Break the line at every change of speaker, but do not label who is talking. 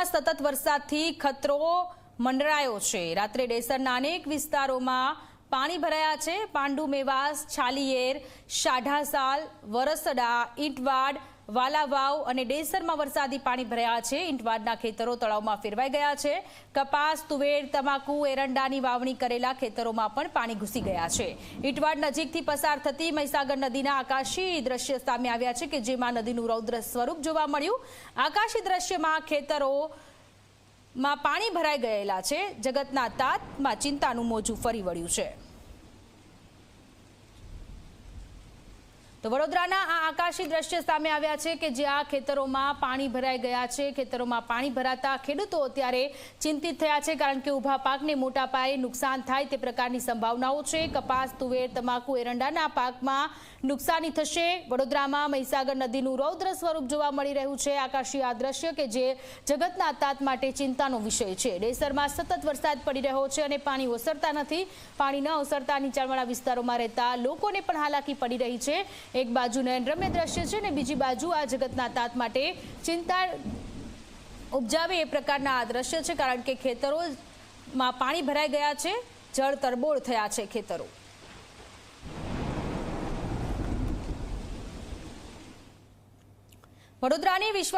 વડોદરામાં સતત વરસાદથી ખતરો મંડરાયો છે. રાત્રે ડેસરના અનેક વિસ્તારોમાં પાણી ભરાયા છે. પાંડુ મેવાસ, છાલિયેર, શાઢાસાલ, વરસડા, ઈંટવાડ વાલાવાવ અને ડેસરમાં વરસાદી પાણી ભરાયા છે. ઈંટવાડના ખેતરો તળાવમાં ફેરવાઈ ગયા છે. કપાસ, તુવેર, તમાકુ, એરંડાની વાવણી કરેલા ખેતરોમાં પણ પાણી ઘૂસી ગયા છે. ઈંટવાડ નજીકથી પસાર થતી મહીસાગર નદીના આકાશી દ્રશ્ય સામે આવ્યા છે કે જેમાં નદીનું રૌદ્ર સ્વરૂપ જોવા મળ્યું. આકાશી દ્રશ્યમાં ખેતરો માં પાણી ભરાઈ ગયેલા છે. જગતના તાતમાં ચિંતાનું મોજું ફરી વળ્યું છે. તો વડોદરાના આ આકાશી દ્રશ્ય સામે આવ્યા છે કે જ્યાં ખેતરોમાં પાણી ભરાઈ ગયા છે. ખેતરોમાં પાણી ભરાતા ખેડૂતો અત્યારે ચિંતિત થયા છે કારણ કે ઊભા પાકને મોટા પાયે નુકસાન થાય તે પ્રકારની સંભાવનાઓ છે. કપાસ, તુવેર, તમાકુ, એરંડાના પાકમાં નુકસાની થશે. વડોદરામાં મહીસાગર નદીનું રૌદ્ર સ્વરૂપ જોવા મળી રહ્યું છે. આકાશી આ દ્રશ્ય કે જે જગતના તાત માટે ચિંતાનો વિષય છે. ડેસરમાં સતત વરસાદ પડી રહ્યો છે અને પાણી ઓસરતા નથી. પાણી ન ઓસરતા નીચાણવાળા વિસ્તારોમાં રહેતા લોકોને પણ હાલાકી પડી રહી છે. એક બાજુ નયનરમ્ય દ્રશ્ય છે અને બીજી બાજુ આ જગતના તાત માટે ચિંતા ઉપજાવે એ પ્રકારના આ દ્રશ્ય છે, કારણ કે ખેતરોમાં પાણી ભરાઈ ગયા છે, જળ તરબોળ થયા છે ખેતરો. વડોદરાની વિશ્વ